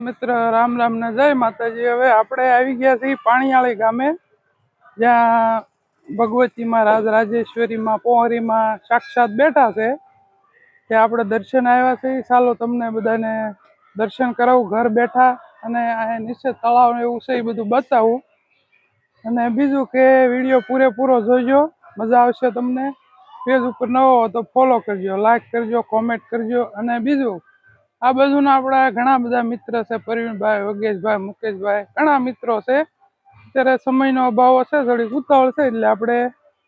મિત્ર, રામ રામ ને જય માતાજી. હવે આપણે આવી ગયા છીએ પાણીયાળી ગામે, જ્યાં ભગવતીમાં રાજ, રાજેશ્વરીમાં પોહરીમાં સાક્ષાત બેઠા છે. ત્યાં આપણે દર્શન આવ્યા છીએ. ચાલો તમને બધાને દર્શન કરાવું, ઘર બેઠા અને આ નીચે તળાવ એવું છે એ બધું બતાવું. અને બીજું કે વીડિયો પૂરેપૂરો જોજો, મજા આવશે તમને. પેજ ઉપર નવો તો ફોલો કરજો લાઈક કરજો કોમેન્ટ કરજો અને બીજું આ બાજુના આપણા ઘણા બધા મિત્ર છે પ્રવીણભાઈ વગેશભાઈ, મુકેશભાઈ, ઘણા મિત્રો છે. અત્યારે સમયનો અભાવ હશે, થોડીક ઉતાવળ છે, એટલે આપણે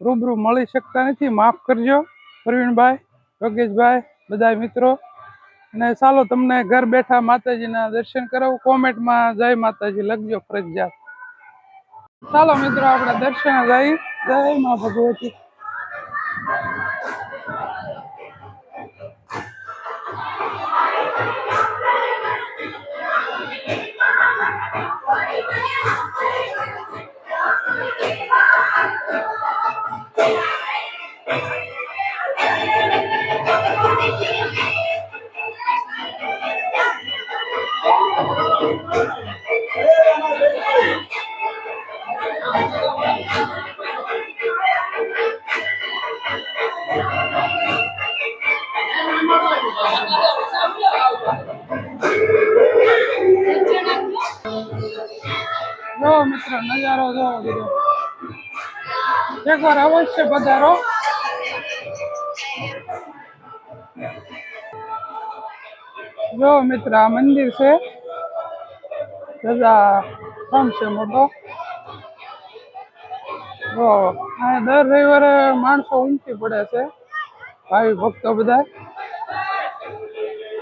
રૂબરૂ મળી શકતા નથી. માફ કરજો પ્રવીણભાઈ યોગેશભાઈ બધા મિત્રો. અને ચાલો તમને ઘર બેઠા માતાજીના દર્શન કરાવું. કોમેન્ટમાં જય માતાજી, લખજો ફરજિયાત. ચાલો મિત્રો, આપણે દર્શન જઈ. જય મા ભગવતી. જો મિત્રો નજારો જોવો બધો એકવાર અવશ્ય પધારો જો મિત્ર આ મંદિર છે રજા ફાર્મ છે મોટો જો આ દર રવિવારે માણસો ઉમટી પડે છે ભાવિ ભક્તો બધા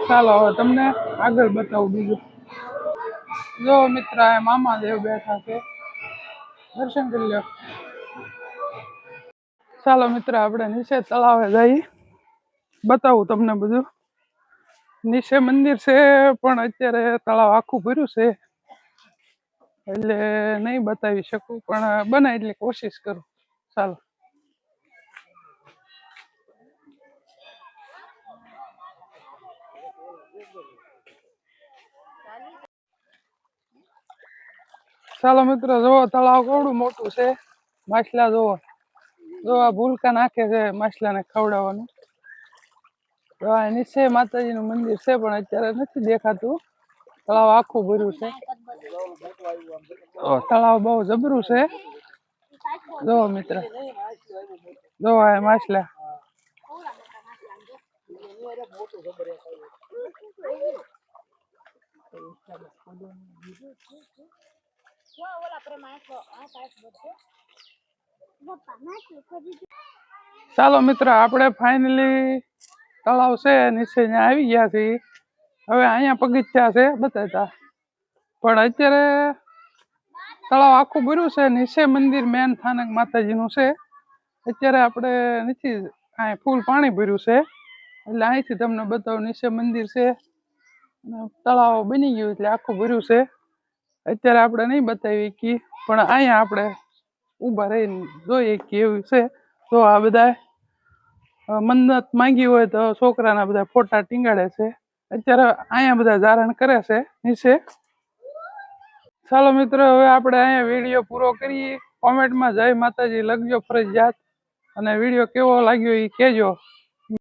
ચાલો હવે તમને આગળ બતાવું બીજું જો મિત્ર એ મામાદેવ બેઠા છે દર્શન કરી લ્યો ચાલો મિત્ર, આપણે નીચે તળાવે જઈએ બતાવું તમને બધું. નીચે મંદિર છે, પણ અત્યારે તળાવ આખું ભર્યું છે. એટલે નહીં બતાવી શકું, પણ બને એટલી કોશિશ કરું. ચાલો. ચાલો મિત્રો, જુઓ, તળાવ કેવડું મોટું છે. માછલા જોવો જો આ ભૂલકા નાખે છે માછલાને ખવડાવવાનું. તો આ નીચે માતાજીનું મંદિર છે પણ અત્યારે નથી દેખાતું. તળાવ આખું ભર્યું છે. તળાવ બહુ જબરું છે. જોવો મિત્ર જોવો આ માછલા. ચાલો મિત્ર, આપણે ફાઇનલી તળાવ છે, નીચે ત્યાં આવી ગયા છીએ. હવે અહીંયા પગથિયા છે બતાતા પણ અત્યારે તળાવ આખું ભર્યું છે, નીચે મંદિર મેન સ્થાનક માતાજીનું છે. અત્યારે આપણે નથી અહીં ફૂલ પાણી ભર્યું છે. એટલે અહીંથી તમને બતાવું, નીચે મંદિર છે. તળાવ બની ગયું, એટલે આખું ભર્યું છે. અત્યારે આપણે નહીં બતાવી કે, પણ અહીંયા આપણે ઊભા રહીને જોઈએ કેવું છે. તો આ બધા મન્નત માંગી હોય તો છોકરાના બધા ફોટા ટીંગાડે છે. અત્યારે અહીંયા બધા ધારણ કરે છે નીચે. ચાલો મિત્રો, હવે આપણે અહીંયા વીડિયો પૂરો કરીએ. કોમેન્ટમાં જય માતાજી, લખજો ફરજિયાત. અને વીડિયો કેવો લાગ્યો એ કહેજો.